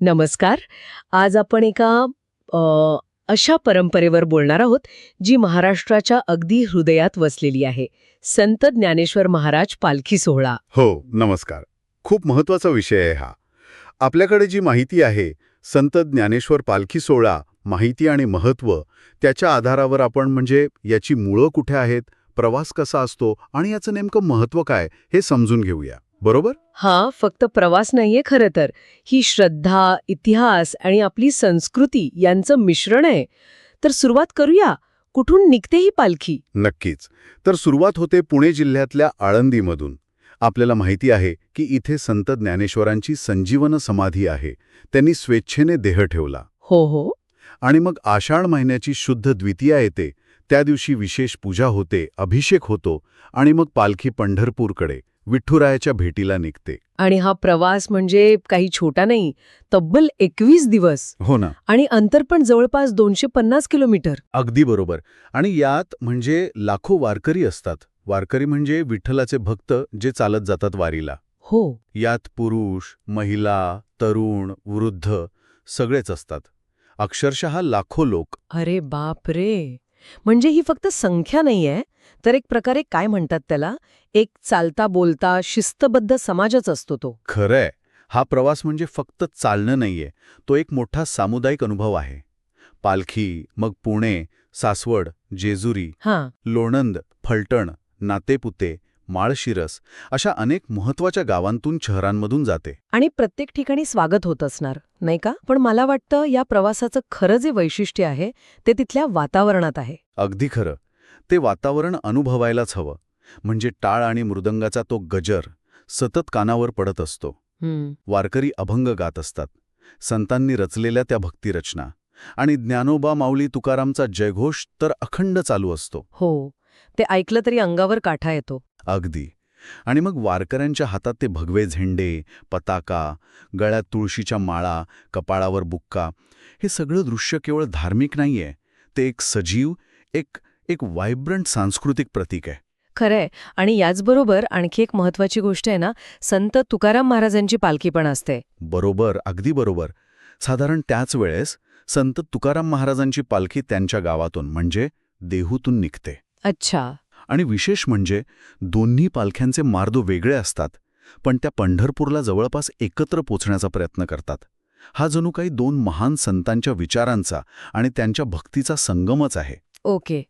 नमस्कार. आज आपण एका अशा परंपरेवर बोलणार आहोत जी महाराष्ट्राच्या अगदी हृदयात वसलेली आहे. संत ज्ञानेश्वर महाराज पालखी सोहळा. हो नमस्कार. खूप महत्त्वाचा विषय आहे हा. आपल्याकडे जी माहिती आहे संत ज्ञानेश्वर पालखी सोहळा माहिती आणि महत्त्व त्याच्या आधारावर आपण म्हणजे याची मुळं कुठे आहेत प्रवास कसा असतो आणि याचं नेमकं महत्त्व काय हे समजून घेऊया. बरोबर? हा फक्त प्रवास नाहीये खरं तर. ही श्रद्धा इतिहास आणि आपली संस्कृती यांचं मिश्रण आहे. तर सुरुवात करूया. कुठून निघते ही पालखी? नक्कीच. तर सुरुवात होते पुणे जिल्ह्यातल्या आळंदीमधून. आपल्याला माहिती आहे की इथे संत ज्ञानेश्वरांची संजीवन समाधी आहे. त्यांनी स्वेच्छेने देह ठेवला. हो हो. आणि मग आषाढ महिन्याची शुद्ध द्वितीया येते. त्या दिवशी विशेष पूजा होते अभिषेक होतो आणि मग पालखी पंढरपूरकडे. विठ्ठुरायाच्या भेटीला निघते. आणि हा प्रवास म्हणजे काही छोटा नाही तब्बल एकवीस दिवस. हो ना. आणि अंतर पण जवळपास दोनशे पन्नास किलोमीटर. अगदी बरोबर. आणि यात म्हणजे लाखो वारकरी असतात. वारकरी म्हणजे विठ्ठलाचे भक्त जे चालत जातात वारीला. हो. यात पुरुष महिला तरुण वृद्ध सगळेच असतात. अक्षरशः लाखो लोक. अरे बाप रे! म्हणजे ही फक्त संख्या नाहीये तर एक प्रकारे काय म्हणतात त्याला? एक चालता बोलता शिस्तबद्ध समाजच असतो तो. खरंय. हा प्रवास म्हणजे फक्त चालणं नाहीये तो एक मोठा सामुदायिक अनुभव आहे. पालखी मग पुणे सासवड जेजुरी हां. लोणंद फलटण नातेपुते माळशिरस अशा अनेक महत्त्वाच्या गावांतून शहरांमधून जाते. आणि प्रत्येक ठिकाणी स्वागत होत असणार नाही का? पण मला वाटतं या प्रवासाचं खरं जे वैशिष्ट्य आहे ते तिथल्या वातावरणात आहे. अगदी खरं. ते वातावरण अनुभवायलाच हवं. म्हणजे टाळ आणि मृदंगाचा तो गजर सतत कानावर पडत असतो. वारकरी अभंग गात असतात. संतांनी रचलेल्या त्या भक्तिरचना आणि ज्ञानोबा माऊली तुकारामचा जयघोष तर अखंड चालू असतो. हो. ते ऐकलं तरी अंगावर काठा येतो. अगदी. आणि मग वारकऱ्यांच्या हातात ते भगवे झेंडे पताका गळ्यात तुळशीच्या माळा कपाळावर बुक्का हे सगळं दृश्य केवळ धार्मिक नाहीये. ते एक सजीव एक एक वायब्रंट सांस्कृतिक प्रतीक आहे. खरंय. आणि याचबरोबर आणखी एक महत्वाची गोष्ट आहे ना संत तुकाराम महाराजांची पालखी पण असते. बरोबर अगदी बरोबर. साधारण त्याच वेळेस संत तुकाराम महाराजांची पालखी त्यांच्या गावातून म्हणजे देहूतून निघते. अच्छा. आणि विशेष म्हणजे दोन्ही पालख्यांचे मार्ग वेगळे असतात पण त्या पंढरपूरला जवळपास एकत्र पोचण्याचा प्रयत्न करतात. हा जणू काही दोन महान संतांच्या विचारांचा आणि त्यांच्या भक्तीचा संगमच आहे. ओके.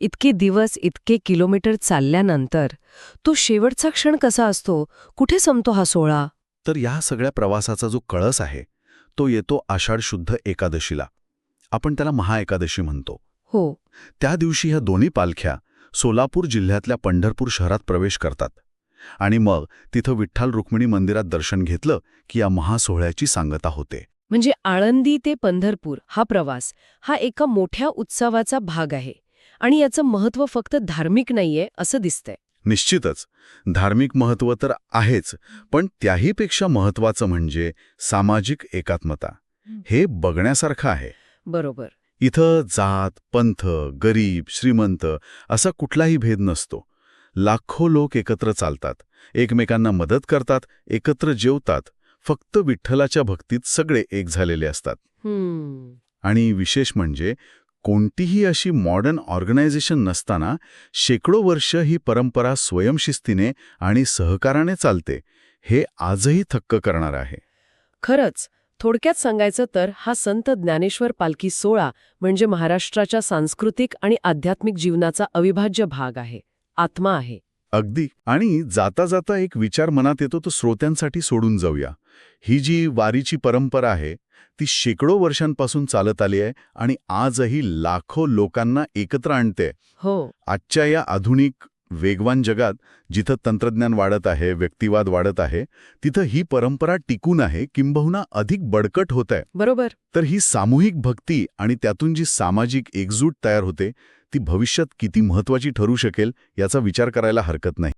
इतके दिवस इतके किलोमीटर चालल्यानंतर तो शेवटचा क्षण कसा असतो? कुठे संपतो हा सोहळा? तर या सगळ्या प्रवासाचा जो कळस आहे तो येतो आषाढ शुद्ध एकादशीला. आपण त्याला महाएकादशी म्हणतो. हो. त्या दिवशी ह्या दोन्ही पालख्या सोलापूर जिल्ह्यातल्या पंढरपूर शहरात प्रवेश करतात. आणि मग तिथं विठ्ठल रुक्मिणी मंदिरात दर्शन घेतलं की या महासोहळ्याची सांगता होते. म्हणजे आळंदी ते पंढरपूर हा प्रवास हा एका मोठ्या उत्सवाचा भाग आहे आणि याचं महत्त्व फक्त धार्मिक नाहीये असं दिसतंय. निश्चितच धार्मिक महत्त्व तर आहेच पण त्याहीपेक्षा महत्त्वाचं म्हणजे सामाजिक एकात्मता. हे बघण्यासारखं आहे. बरोबर. इथं जात पंथ गरीब श्रीमंत असा कुठलाही भेद नसतो. लाखो लोक एकत्र चालतात एकमेकांना मदत करतात एकत्र जेवतात फक्त विठ्ठलाच्या भक्तीत सगळे एक झालेले असतात. आणि विशेष म्हणजे कोणतीही अशी मॉडर्न ऑर्गनायझेशन नसताना शेकडो वर्ष ही परंपरा स्वयंशिस्तीने आणि सहकाराने चालते हे आजही थक्क करणार आहे. खरंच थोडक्यात सांगायचं तर हा संत ज्ञानेश्वर पालखी सोहळा म्हणजे महाराष्ट्राच्या सांस्कृतिक आणि आध्यात्मिक जीवनाचा अविभाज्य भाग आहे आत्मा आहे. अगदी. आणि जाता जाता एक विचार मनात येतो तो श्रोत्यांसाठी सोडून जाऊया. ही जी वारीची परंपरा आहे ती शेकडो वर्षांपासून चालत आली आहे आणि आजही लाखो लोकांना एकत्र आणते. हो. आजच्या या आधुनिक वेगवान जगात जिथं तंत्रज्ञान वाढत आहे व्यक्तिवाद वाढत आहे तिथं ही परंपरा टिकून आहे किंबहुना अधिक बडकट होत आहे बरोबर. तर ही सामूहिक भक्ती आणि त्यातून जी सामाजिक एकजूट तयार होते ती भविष्यात किती महत्वाची ठरू शकेल याचा विचार करायला हरकत नाही.